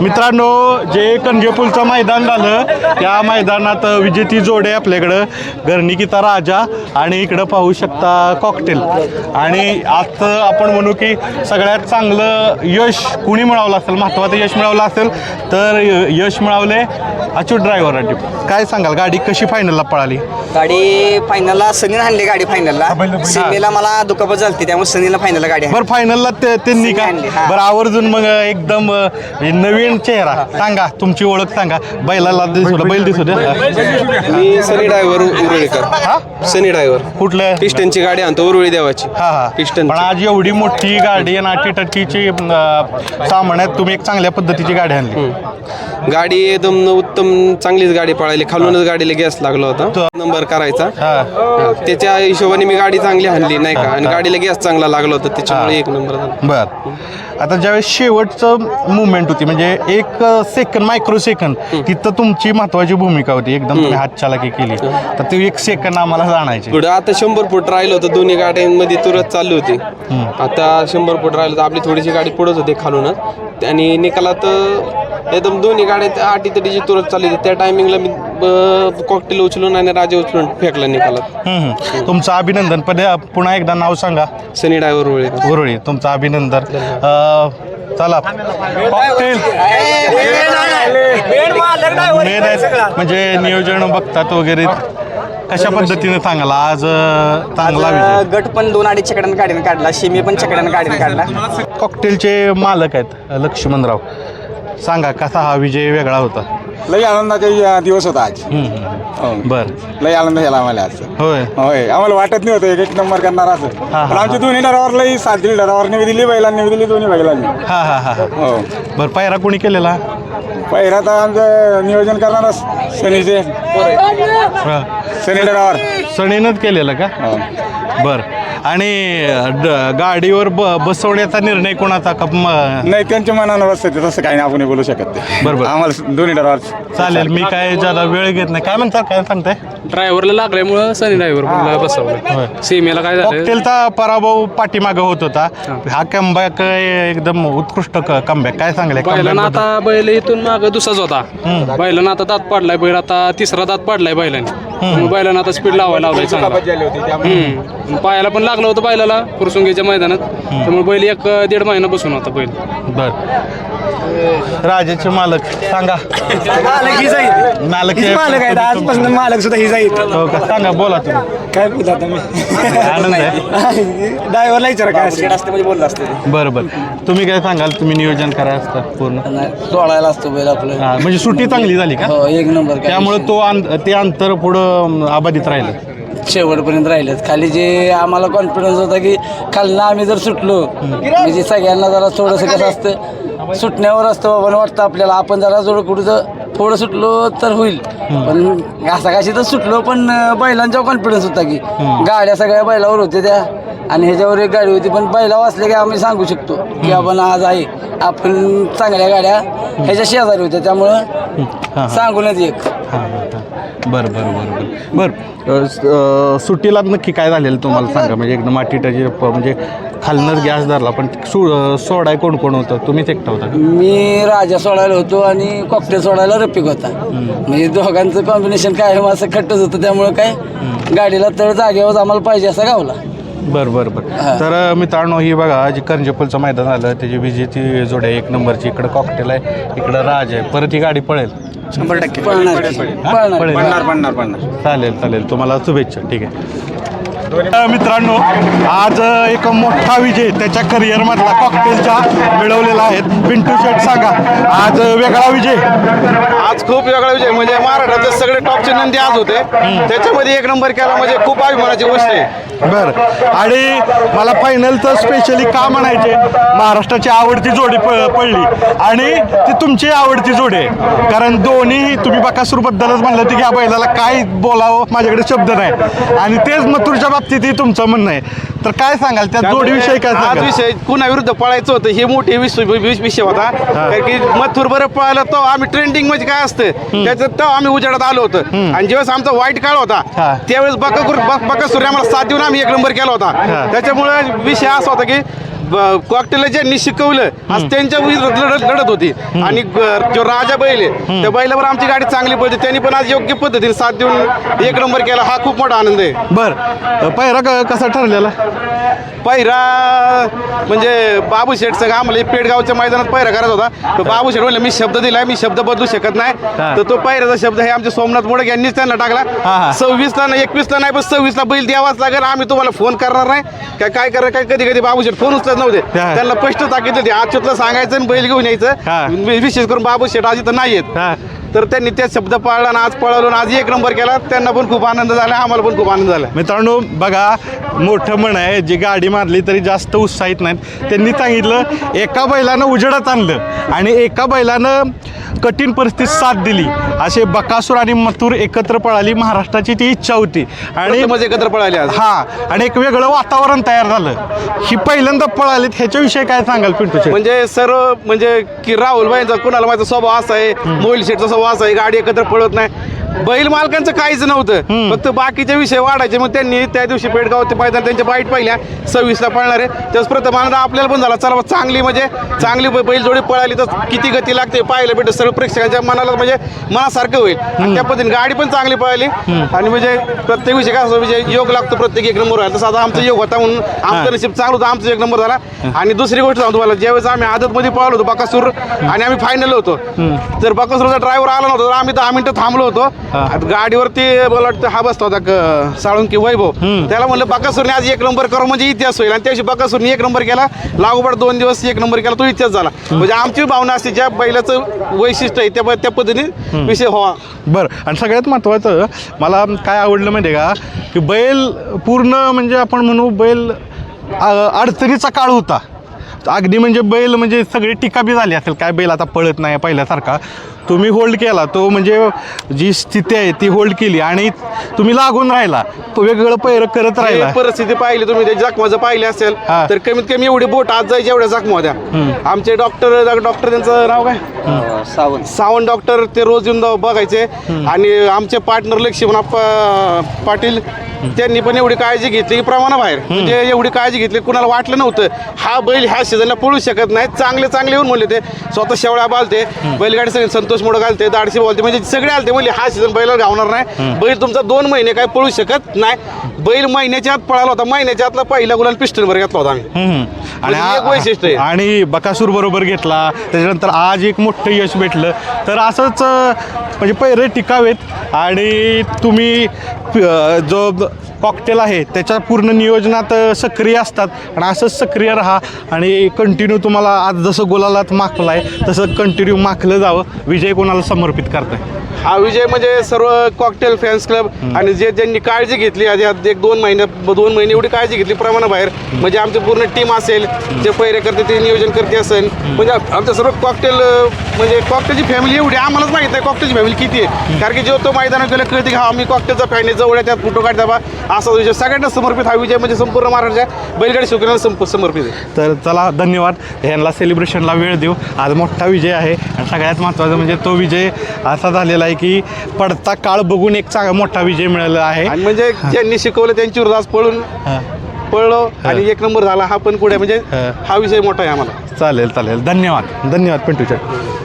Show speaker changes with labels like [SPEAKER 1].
[SPEAKER 1] मित्रांनो जे कंजेपूलचं मैदान झालं त्या मैदानात विजेती जोडे आपल्याकडं गर्निकिता राजा आणि इकडं पाहू शकता कॉकटेल आणि आज आपण म्हणू की सगळ्यात चांगलं यश कुणी मिळवलं असेल महत्त्वाचं यश मिळवलं असेल तर यश मिळवले अच्युत ड्रायव्हर काय सांगाल गाडी कशी फायनलला पळाली?
[SPEAKER 2] गाडी फायनलला सनीने आणली गाडी फायनलला सीमेला मला दुखापत झालती त्यामुळे सनीला फायनलला गाडी.
[SPEAKER 1] बरं फायनलला त्यांनी का?
[SPEAKER 2] आणली, हा.
[SPEAKER 1] बरं आवर्जून मग एकदम नवीन चेहरा. सांगा तुमची ओळख सांगा. बैलाला दिसू द्या, बैल दिसू द्या
[SPEAKER 3] मी सनी ड्रायव्हर उरुळीकर.
[SPEAKER 1] हा?
[SPEAKER 3] सनी ड्रायव्हर
[SPEAKER 1] कुठलं?
[SPEAKER 3] पिस्टनची गाडी आणतो उरुळी देवाची.
[SPEAKER 1] हा हा.
[SPEAKER 3] पिस्टन
[SPEAKER 1] पण आज एवढी मोठी गाडी आणि अटी टक्कीची सामान्यात तुम्ही एक चांगल्या पद्धतीची गाडी आणली.
[SPEAKER 3] गाडी एकदम उत्तम चांगलीच गाडी पळाली. खालूनच गाडीला गॅस लागला होता.
[SPEAKER 1] तो-
[SPEAKER 3] नंबर करायचा.
[SPEAKER 1] हा.
[SPEAKER 3] हा, त्याच्या हिशोबाने मी गाडी चांगली आणली नाही का? आणि गाडीला गॅस चांगला लागला होता त्याच्यामुळे एक नंबर झाला.
[SPEAKER 1] बर. आता ज्यावेळेस शेवटचं मुवमेंट होती म्हणजे एक सेकंद मायक्रो सेकंद तिथं तुमची महत्वाची भूमिका होती. एकदम तुम्ही हात चालाकी केली. तर ते एक सेकंद आम्हाला जाणायचे.
[SPEAKER 3] पुढं आता शंभर फूट राहिलं होतं. दोन्ही गाड्यांमध्ये तुरत चालली होती. आता शंभर फूट राहिलं तर आपली थोडीशी गाडी पुढत होती खालूनच आणि निकालात एकदम दोन्ही गाड्या आठी तडीची तुरत चालली होती. त्या टायमिंगला मी कॉकटेल उचलून आणि राजा उचलून फेकला निकालात.
[SPEAKER 1] हम्म. तुमचं अभिनंदन. पण पुन्हा एकदा नाव सांगा.
[SPEAKER 3] सनी ड्रायव्हर उरुळी
[SPEAKER 1] उरळी तुमचं अभिनंदन. चला. कॉकटेल मेन आहेत म्हणजे नियोजन बघतात वगैरे. कशा पद्धतीने सांगाल आज चांगला विजय.
[SPEAKER 2] गट पण दोन अडीच चकड्यानं गाडीनं काढला. शिमी पण चकड्यानं गाडीनं काढला.
[SPEAKER 1] कॉकटेलचे मालक आहेत लक्ष्मणराव. सांगा कसा हा विजय वेगळा होता?
[SPEAKER 4] लई आनंदाचा दिवस होता आज. हो.
[SPEAKER 1] बर.
[SPEAKER 4] लई आनंद झाला आम्हाला आज.
[SPEAKER 1] होय.
[SPEAKER 4] होय. आम्हाला वाटत नाही होतं एक एक नंबर करणार असं.
[SPEAKER 1] हा,
[SPEAKER 4] पण आमच्या दोन्ही डरावर लई साथ दिली. डरावर दिली बैलांनी दिली दोन्ही बैलांनी.
[SPEAKER 1] हा हा हा. हा.
[SPEAKER 4] हो
[SPEAKER 1] बर पायरा कोणी केलेला?
[SPEAKER 4] पहिला तर आमचं नियोजन करणार शनीचे
[SPEAKER 1] हा.
[SPEAKER 4] शनी डरावर
[SPEAKER 1] सणीनंच केलेलं का?
[SPEAKER 4] हो.
[SPEAKER 1] बर. आणि ड- गाडीवर ब बसवण्याचा निर्णय कोणाचा? का म-
[SPEAKER 4] नाही त्यांच्या मनानं बसते तसं काही नाही आपण बोलू शकत ते
[SPEAKER 1] बरोबर.
[SPEAKER 4] आम्हाला दोन्ही डरावर
[SPEAKER 1] चालेल मी काय ज्यादा वेळ घेत नाही. काय म्हणतात काय सांगताय?
[SPEAKER 5] ड्रायव्हरला लागल्यामुळं सनी ड्रायव्हर बसवलं सीमेला काय झालं?
[SPEAKER 1] कॉकटेलचा पराभव पाठीमागं होत होता. हा. कमबॅक एकदम उत्कृष्ट कमबॅक काय सांगले?
[SPEAKER 5] बैलांना आता बैल इथून माग दुसराच होता. बैलांना आता दात पाडलाय बैल आता तिसरा दात पाडलाय बैलाने. मग बैलांना आता स्पीड लावायला लावलाय चांगला. पायाला पण लागलं होतं बैलाला कुरसुंगीच्या मैदानात. त्यामुळे बैल एक दीड महिना बसून होता बैल.
[SPEAKER 1] बर. राजाचे मालक. सांगा. मालक
[SPEAKER 6] मालक आहेत. आजपासून मालक सुद्धा ही जाईल.
[SPEAKER 1] हो का? सांगा बोला तुम्ही.
[SPEAKER 6] काय बोलता आता मी?
[SPEAKER 1] आनंद आहे.
[SPEAKER 6] ड्रायव्हरला विचारा काय असेल.
[SPEAKER 2] असते म्हणजे बोललं असते
[SPEAKER 1] बरं बरं. तुम्ही काय सांगाल? तुम्ही नियोजन करा असतं पूर्ण.
[SPEAKER 6] सोडायला असतो बैल आपलं.
[SPEAKER 1] हा, म्हणजे सुट्टी चांगली झाली का?
[SPEAKER 6] हो एक नंबर काय
[SPEAKER 1] त्यामुळे तो अंत- ते अंतर पुढं अबाधित राहिलं.
[SPEAKER 6] शेवटपर्यंत राहिलेत. खाली जे आम्हाला कॉन्फिडन्स होता की खालनं आम्ही जर सुटलो म्हणजे सगळ्यांना जरा थोडंसं कसं असतं सुटण्यावर असतं बाबा वाटतं आपल्याला. आपण जरा जर कुठं जर थोडं सुटलो तर होईल. पण घासाघाशी तर सुटलो पण बैलांचा कॉन्फिडन्स होता की गाड्या सगळ्या बैलावर होत्या त्या. आणि ह्याच्यावर एक गाडी होती पण बैला वाचले की आम्ही सांगू शकतो की आपण आज आहे. आपण चांगल्या गाड्या ह्याच्या शेजारी होत्या त्यामुळं सांगूनच एक.
[SPEAKER 1] बरं बरं बरं बरं. बरं. अ, स- अ, सुट्टीला नक्की काय झालेलं तुम्हाला सांगा? म्हणजे एकदम मातीटाची म्हणजे खालनंच गॅस धरला पण सो अ, सोडाय कोण कोण होतं? तुम्हीच एकटा होता का?
[SPEAKER 6] मी राजा सोडायला होतो आणि कॉकटेल सोडायला रफिक होता. म्हणजे दोघांचं कॉम्बिनेशन काय असं खट्टच होतं त्यामुळे काय गाडीला तळ जागेवर आम्हाला पाहिजे असा गावला.
[SPEAKER 1] बरं बरं बरं. तर मित्रांनो ही बघा जी करंजपूलचं मैदान झालं त्याची विजेती जोड्या एक नंबरची इकडं कॉकटेल आहे इकडं राज आहे. परत ही गाडी पळेल.
[SPEAKER 2] शंभर टक्के.
[SPEAKER 6] पळणार
[SPEAKER 1] हा?
[SPEAKER 6] पळणार.
[SPEAKER 1] पळेल
[SPEAKER 4] पडणार पडणार पडणार
[SPEAKER 1] चालेल चालेल. तुम्हाला शुभेच्छा. ठीक आहे. मित्रांनो आज एक मोठा विजय त्याच्या करिअरमधला कॉकटेलचा मिळवलेला आहे. पिंटू शेट सांगा. आज वेगळा विजय.
[SPEAKER 3] आज खूप वेगळा विजय. म्हणजे महाराष्ट्रातले सगळे टॉपचे नंदी आज होते. त्याच्यामध्ये एक नंबर केला म्हणजे खूप अभिमानाची गोष्ट आहे.
[SPEAKER 1] बरं. आणि मला फायनलचं स्पेशली का म्हणायचे? महाराष्ट्राची आवडती जोडी प पडली. आणि ती तुमची आवडती जोडी आहे. कारण दोन्ही तुम्ही बकासूरबद्दलच म्हणलं होतं की या बैलाला काय बोलावं माझ्याकडे शब्द नाही. आणि तेच मथुरच्या बाबतीतही तुमचं म्हणणं आहे. तर काय सांगाल? त्या जोडीविषयी काय
[SPEAKER 3] आज
[SPEAKER 1] सांगाल?
[SPEAKER 3] विषय कुणा विरुद्ध पळायचं होतं हे मोठे विषय वि- विषय होता. कारण की मथुर बरं पळालं तो आम्ही ट्रेंडिंगमध्ये काय असतं? त्याच्यात तो आम्ही उजेडात आलो होतो. आणि ज्यावेळेस आमचा वाईट काळ
[SPEAKER 1] हा.
[SPEAKER 3] होता त्यावेळेस बकासूर बकासूर आम्हाला साथ देऊन आम्ही एक नंबर केला होता. त्याच्यामुळे विषय असा होता की
[SPEAKER 7] कॉकटेल ज्यांनी शिकवलं आज त्यांच्या लढत लढत होती. आणि जो राजा बैल आहे त्या बैलावर आमची गाडी चांगली पडते त्यांनी पण आज योग्य पद्धतीने साथ देऊन एक नंबर केला. हा खूप मोठा आनंद आहे.
[SPEAKER 1] बर. क- कसा ठरलेला?
[SPEAKER 7] पहिरा म्हणजे बाबू शेठचं आम्हाला पेडगावच्या मैदानात पहिरा करायचा होता. तर बाबू शेठ म्हणलं मी शब्द दिलाय मी शब्द बदलू शकत नाही. तर तो पहिऱ्याचा शब्द हे आमचे सोमनाथ मोडक यांनीच त्यांना. टाकला. सव्वीसला नाही एकवीसला नाही पण सव्वीसला बैल द्यावाच लागेल. आम्ही तुम्हाला फोन करणार नाही. काय काय करणार काय कधी कधी बाबू शेठ फोन उचलत नव्हते.
[SPEAKER 1] हा.
[SPEAKER 7] त्यांना स्पष्ट ताकीद होती. आजच्यातलं सांगायचं आणि बैल घेऊन
[SPEAKER 1] हा.
[SPEAKER 7] यायचं. वि- विशेष करून बाबू शेठ आज इथं नाही
[SPEAKER 1] हा.
[SPEAKER 7] आहेत तर त्यांनी त्या शब्द पाळला आणि आज पळवलं आणि आज एक नंबर केला. त्यांना पण खूप आनंद झाला आम्हाला पण खूप आनंद झाला.
[SPEAKER 1] मित्रांनो बघा मोठं म्हण आहे. जी गाडी मारली तरी जास्त उत्साहित नाहीत. त्यांनी सांगितलं एका बैलानं उजेडात आणलं आणि एका बैलानं कठीण परिस्थितीत साथ दिली. असे बकासूर आणि मथुर एकत्र पळाली महाराष्ट्राची ती इच्छा होती. आणि
[SPEAKER 7] प्रथमच एकत्र पळाले
[SPEAKER 1] हा आणि एक वेगळं वातावरण तयार झालं. ही पहिल्यांदा पळालीत ह्याच्याविषयी काय सांगाल पिंटूचे
[SPEAKER 7] म्हणजे सर्व म्हणजे की राहुल भाईंचा कुणाला माझा स्वभाव असा आहे मोहिल शेठचा स्वभाव असा आहे गाडी एकत्र पळत नाही. बैल मालकांचं काहीच नव्हतं. फक्त बाकीचे विषय वाढायचे. मग त्यांनी त्या दिवशी पेडगाव ते मैदान त्यांच्या बाईट पाहिल्या सव्वीसला पळणार. आहे त्याच प्रथम आनंद आपल्याला पण झाला. चला चांगली म्हणजे चांगली बैल जोडी पळाली तर किती गती लागते पाहायला भेटत सर्व प्रेक्षकांच्या मनाला म्हणजे मनासारखं होईल. त्या पद्धतीने गाडी पण चांगली पळाली. आणि म्हणजे प्रत्येक विषय काय असतो म्हणजे योग लागतो प्रत्येक एक नंबर व्हायला. तसं आता आमचा योग होता म्हणून आमचं नशीब चांगलं होतं. आमचा एक नंबर झाला. आणि दुसरी गोष्ट सांगतो तुम्हाला ज्यावेळेस आम्ही आदतमध्ये पळालो होतो बकासूर आणि आम्ही फायनल होतो. तर बकासूरचा ड्रायव्हर आला नव्हता तर आम्ही दहा मिनिटं थांबलो होतो. आता गाडीवरती मला वाटतं हा बसला होता क- साळुंकी वैभव. त्याला म्हणलं बकासूरने आज एक नंबर करो म्हणजे इतिहास होईल. आणि त्या दिवशी बकासूरने एक नंबर केला लागोपाठ दोन दिवस एक नंबर केला तो इतिहास झाला. म्हणजे आमची भावना असते ज्या बैलाचं वैशिष्ट्य आहे त्या त्या पद्धतीने विषय व्हावा.
[SPEAKER 1] बरं. आणि सगळ्यात महत्त्वाचं मला काय आवडलं माहिती का? की बैल पूर्ण म्हणजे आपण म्हणू बैल अडचणीचा काळ होता. अगदी म्हणजे बैल म्हणजे सगळी टीका बी झाली असेल काय बैल आता पळत नाही पहिल्यासारखा. तुम्ही होल्ड केला तो म्हणजे जी स्थिती आहे ती होल्ड केली आणि तुम्ही लागून राहिला. तो वेगवेगळं पैर करत राहिला.
[SPEAKER 7] परिस्थिती पाहिली तुम्ही त्या जखमाचं पाहिले असेल. तर कमीत कमी एवढी बोट आज जायची एवढ्या जखमा होत्या आमचे डॉक्टर डॉक्टर त्यांचं नाव काय?
[SPEAKER 2] सावंत.
[SPEAKER 7] सावंत डॉक्टर ते रोज येऊन जाऊ- बघायचे. आणि आमचे पार्टनर लक्ष्मणप्पा पाटील त्यांनी पण एवढी काळजी घेतली की प्रमाणाबाहेर म्हणजे एवढी काळजी घेतली कुणाला वाटलं नव्हतं. हा बैल ह्या सीझनला पळू शकत नाही. चांगले चांगले येऊन म्हणले ते. स्वतः शेवळ्या बालते. बैलगाडी सगळे संतोष मोड घालते दाडशी बोलते. म्हणजे सगळे आलते. म्हणजे हा सीझन बैल गावणार नाही. बैल तुमचा दोन महिने काय पळू शकत नाही. बैल महिन्याच्या आत पळाला होता. महिन्याच्या आतला पहिला गुलाल पिस्टनवर घेतला होता आम्ही.
[SPEAKER 1] हम्म.
[SPEAKER 7] म्हणजे
[SPEAKER 1] आ-
[SPEAKER 7] एक वैशिष्ट्य आहे.
[SPEAKER 1] आणि बकासूर बरोबर घेतला. त्याच्यानंतर आज एक मोठं यश भेटलं. तर असंच अं, म्हणजे पैरे टिकावेत आणि तुम्ही जो कॉकटेल आहे त्याच्या पूर्ण नियोजनात सक्रिय असतात. आणि असंच सक्रिय राहा आणि कंटिन्यू तुम्हाला आज जसं गोलालात माखलं आहे तसं कंटिन्यू माखलं जावं. विजय कोणाला समर्पित करताय?
[SPEAKER 7] हा विजय म्हणजे सर्व कॉकटेल फॅन्स क्लब आणि जे ज्यांनी काळजी घेतली आधी एक दोन महिने दोन महिने एवढी काळजी घेतली प्रमाणाबाहेर. म्हणजे आमची पूर्ण टीम असेल जे पैरे करते ते नियोजन करते असेल. म्हणजे आम- आमचं सर्व कॉकटेल म्हणजे कॉकटेलची फॅमिली एवढी आम्हालाच माहीत आहे कॉकटेलची फॅमिली किती आहे. कारण की जो तो मैदानात गेला कळते की हा आम्ही कॉकटेलचा फॅन आहे जवळ त्यात फोटो काढता बा असा विषय. सगळ्यांना समर्पित हा विजय म्हणजे संपूर्ण महाराष्ट्राच्या बैलगाडी शुक्रांना संप समर्पित आहे.
[SPEAKER 1] तर चला धन्यवाद. ह्यांना सेलिब्रेशनला वेळ देऊ. आज मोठा विजय आहे. आणि सगळ्यात महत्त्वाचं म्हणजे तो विजय असा झालेला आहे की पडता काळ बघून एक चांगला मोठा विजय मिळालेला आहे.
[SPEAKER 7] आणि म्हणजे ज्यांनी शिकवलं त्यांची उर्दास पळून. पळलो आणि एक नंबर झाला. हा पण पुढे म्हणजे हा. विषय मोठा आहे आम्हाला.
[SPEAKER 1] चालेल चालेल. धन्यवाद. धन्यवाद पिंटू चट